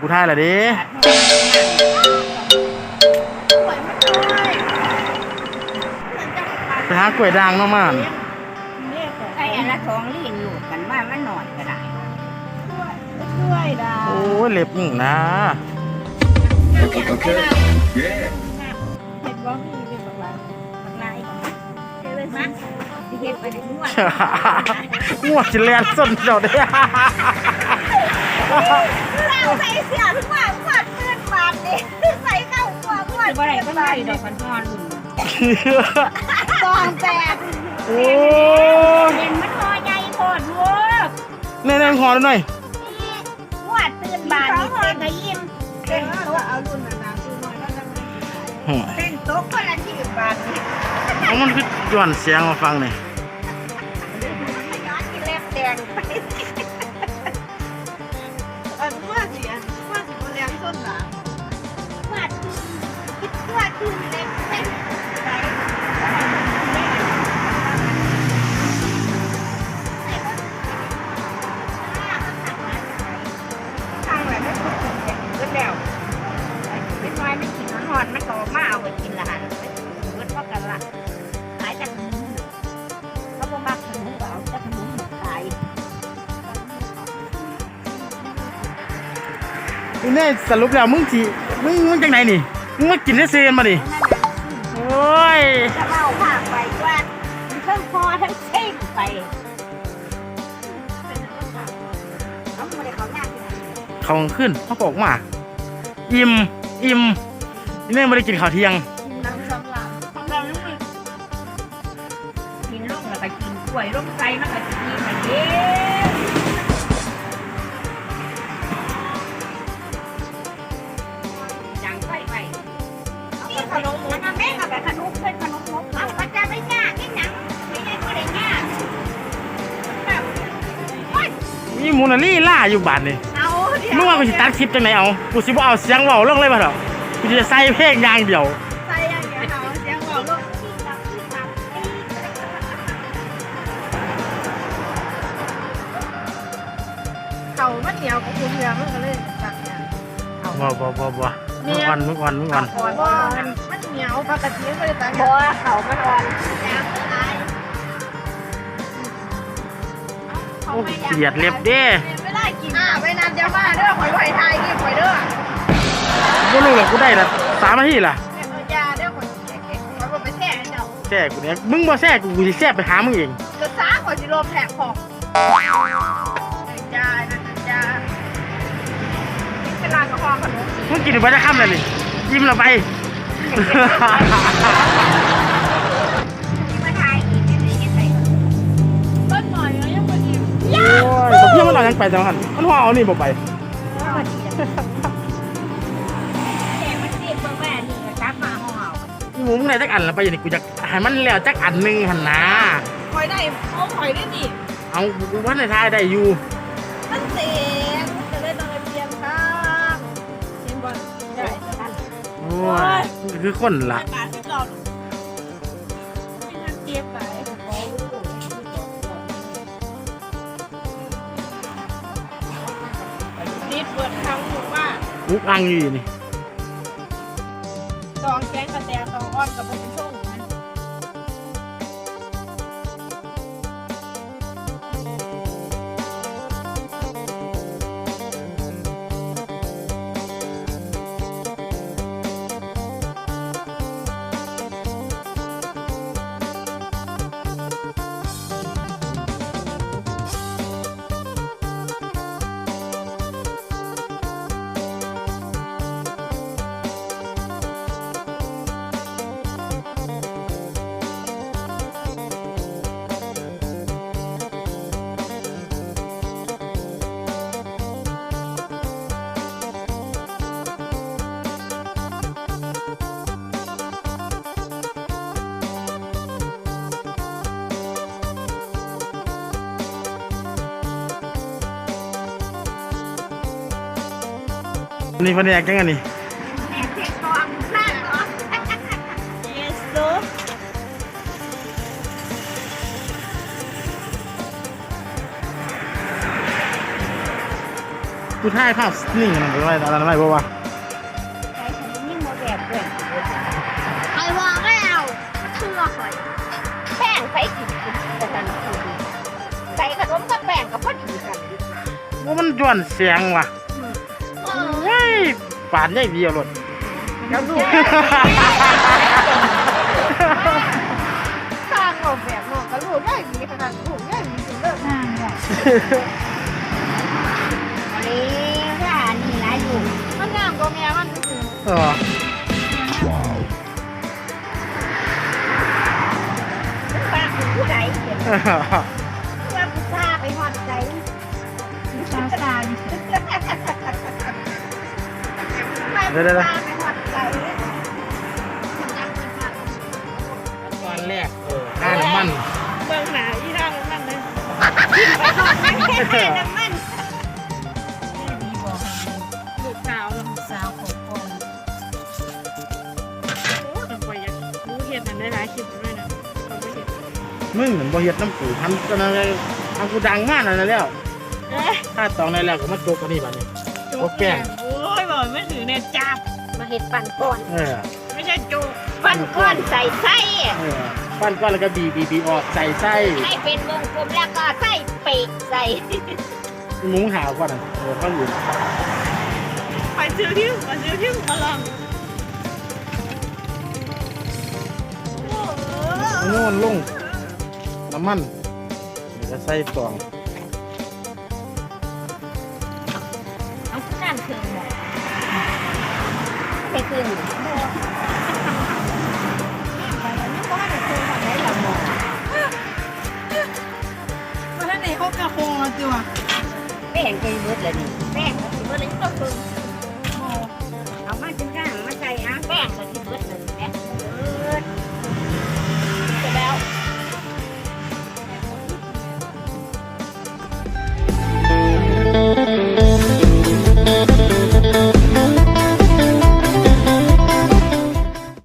กูท่ายละเดิไปหากล้วยด่างเนาะมันไอ้อันละทองลีนอยู่กันว่ามันหน่อยก็ได้ช่วยดาโอ้ยเล็บมึงนะ Okay. Yeah. เห็ดบ่มีเป็นบักหลายบักนายเฮ้ยมาสิเฮ็ดไปได้นวดงวดจิแลนส้นเจ้าเด้เรา ใส่เสื้อทุกวันทุกวันเพื่อนบาดนี่ใส่เข้าหัวทุกวันบ่ได้ก็ได้ดอกกันนอนหุ่นตองแปดโอ้ยเห็นมันคอใหญ่โคตรลูกแน่ๆขอดูหน่อยนวดตื่นบาดนี่เต้นกระยิ้มเก่งก็เอารุ่นหนาๆคือน้อยแล้วจะไม่ขายโอ้ยเต้นโต๊ะคนละที่บาดนี่เอามันคือย้อนเสียงมาฟังนี่ย้ นี่แน่สรุปแล้วมึงสิมึงมึงจังไหนนี่ มึงมากินได้เซนมาดิ โอ้ยจะเล่าภาคไปว่าทั้งพอทั้งเช่งไปเอาไม่ได้เขาหน้าที่ไหนเขาขึ้นเขาบอกมาอิ่มอิ่มนี่แน่ไม่ได้กินข้าวเที่ยงน้ำสำลักของเรานี่มันกินลูกแล้วก็กินกล้วยลูกไก่มันก็จะกินแบบนี้ อ๊ยมีมูนาลี่ล่าอยู่บ้านนี่เอาเดี๋ยวมึงว่ากูสิตัดคลิปจังไหนเอา กูสิบ่เอาเสียงเว้าลงเลยบ่เถอะกูจะใส่เพลงอย่างเดียว ใส่อย่างเดียวเอาเสียงบอกลูกที่ตักที่ตักเอ้ยเขามันเหนียวกับคุณเหนียวมันก็เลยตักเนี่ยบ่บ่บ่บ่มึงอ่อนมึงอ่อนมึงอ่อนอ่อนว่ามันมันเหนียวปกติมันก็เลยตักบัวเขามันอ่อน โอ้เกลียดเล็บเด้ไม่ได้กินอ่าไปนานจะมาเด้อหอยหอยไทยนี่หอยเด้อบ่รู้หรอกกูได้ละสามนาทีล่ะเนี่ยเอายาเด้อหอยเก๋ๆหอยบ่ไปแช่ให้เจ้าแซ่กูเนี่ยมึงบ่แซ่กูกูสิแซ่ไปหามึงเองจะซ่าหอยสิโลแผลของยานั่นยาเป็นร้านกระเพาะขนมมึงกินไปได้ค่ำเลยนี่ยิ้มและไป ไปจังหันมันห่อเอานี่บ่ไปก็ดีแล้วแต่มันเรียกว่าแม่นี่ก็จับมาห้องเอาอีหมูมึงได้จักอันละไปอย่างนี้กูจะให้มันแล้วจักอันหนึงหันนะหอยได้เอาหอยได้ดิเอากูว่าในทายได้อยู่มันเสียงจะได้ต้องไปเปลี่ยนข้างเห็นบ่ได้กันโอ้ยมันคือคนละ บาทที่เรา อุกอังอยู่นี่ ดองแกงกระแตดองอ้อนกับบุญช่ง นะนี่คนแอกจังอันนี่แม่เทียนกองหน้าก่อนเยสโตเกูถ่ายภาพนิ่งมันไปไว้อะไรไม่บ่วะใช้ขนมยิ่งโมแบบด้วยใครวางแล้วเชื่อใครแป้งใส่กินแต่กันใส่ขนมกับแป้งกับพอดีกันว่ามันย้อนเสียงว่ะเออเฮ้ย ปานได้เบียร์รถแล้วดูสร้างออกแบบนอกกระลูกได้มีขนาดลูกได้มีถึงเลิกนั่นแหละอันนี้ว่าอันนี้นะอยู่มันงามกว่าแม่มันคือเออป้าคือผู้ใด เดี๋ยวเดี๋ยวเดี๋ยวไปหอดใจตอนแรกเออค่าน้ำมันเบื้องหน้าอีท่าน้ำมันเลยน้ำมันลูกสาวแล้วสาวของคนโอ้ต้องไปยังรู้เห็นอันได้หลายคลิปด้วยนะเขาไม่เห็นมึงเหมือนบ่เฮ็ดน้ำกูทำตอนนั้นเลยทำกูดังมากนั่นนะแล้วเอ๊ะถ้าตองได้แล้วก็มาจกกันนี่บัดนี้โอเคโอ้ยบอก ไม่ถือเนี่ยจับ มาเห็ดปั่นก้อน เออไม่ใช่จุกปั่นก้อนใส่ไส้เออปั้นก้อนแล้วก็บีบีบีออกใส่ไส้ให้เป็นวงกลมแล้วก็ไส้ปีกใส่หมูหาวก่อนอะเออข้าวอยู่ไปซื้อที่มาซื้อที่มาลองโน่นลงน้ำมันเดี๋ยวจะใส่ตอง ใส่เครื่องหมดได้ละหมดมาท่านไหนเขากระโปงจัวแป้งเคยเบิดเลยนี่แป้งก็สิเบิดเลยก็คือเอามาจึงก้างมาใส่อะแป้งก็